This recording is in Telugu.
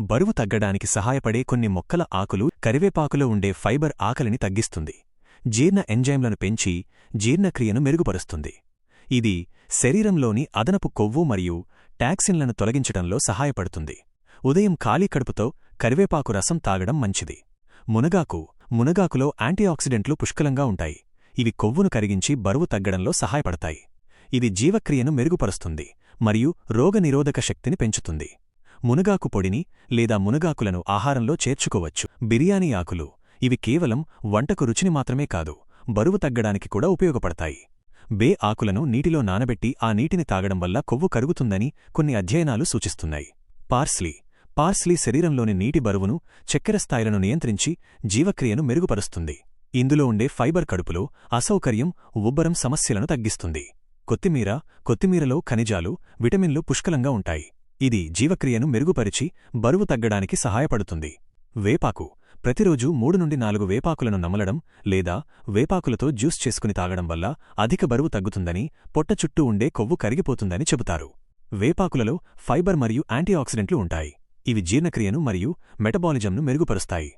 బరువు తగ్గడానికి సహాయపడే కొన్ని మొక్కల ఆకులు కరివేపాకులో ఉండే ఫైబర్ ఆకలిని తగ్గిస్తుంది. జీర్ణ ఎంజైమ్లను పెంచి జీర్ణక్రియను మెరుగుపరుస్తుంది. ఇది శరీరంలోని అదనపు కొవ్వు మరియు టాక్సిన్లను తొలగించడంలో సహాయపడుతుంది. ఉదయం ఖాళీ కడుపుతో కరివేపాకు రసం తాగడం మంచిది. మునగాకు మునగాకులో యాంటీఆక్సిడెంట్లు పుష్కలంగా ఉంటాయి. ఇవి కొవ్వును కరిగించి బరువు తగ్గడంలో సహాయపడతాయి. ఇది జీవక్రియను మెరుగుపరుస్తుంది మరియు రోగనిరోధక శక్తిని పెంచుతుంది. మునగాకు పొడిని లేదా మునగాకులను ఆహారంలో చేర్చుకోవచ్చు. బిర్యానీ ఆకులు ఇవి కేవలం వంటకు రుచిని మాత్రమే కాదు బరువు తగ్గడానికి కూడా ఉపయోగపడతాయి. బే ఆకులను నీటిలో నానబెట్టి ఆ నీటిని తాగడం వల్ల కొవ్వు కరుగుతుందని కొన్ని అధ్యయనాలు సూచిస్తున్నాయి. పార్స్లీ పార్స్లీ శరీరంలోని నీటి బరువును చక్కెర స్థాయిలను నియంత్రించి జీవక్రియను మెరుగుపరుస్తుంది. ఇందులో ఉండే ఫైబర్ కడుపులో అసౌకర్యం ఉబ్బరం సమస్యలను తగ్గిస్తుంది. కొత్తిమీర కొత్తిమీరలో ఖనిజాలు విటమిన్లు పుష్కలంగా ఉంటాయి. ఇది జీవక్రియను మెరుగుపరిచి బరువు తగ్గడానికి సహాయపడుతుంది. వేపాకు. ప్రతిరోజు మూడు నుండి నాలుగు వేపాకులను నమలడం లేదా వేపాకులతో జ్యూస్ చేసుకుని తాగడం వల్ల అధిక బరువు తగ్గుతుందని పొట్ట చుట్టూ ఉండే కొవ్వు కరిగిపోతుందని చెబుతారు. వేపాకులలో ఫైబర్ మరియు యాంటీఆక్సిడెంట్లు ఉంటాయి. ఇవి జీర్ణక్రియను మరియు మెటబాలిజంను మెరుగుపరుస్తాయి.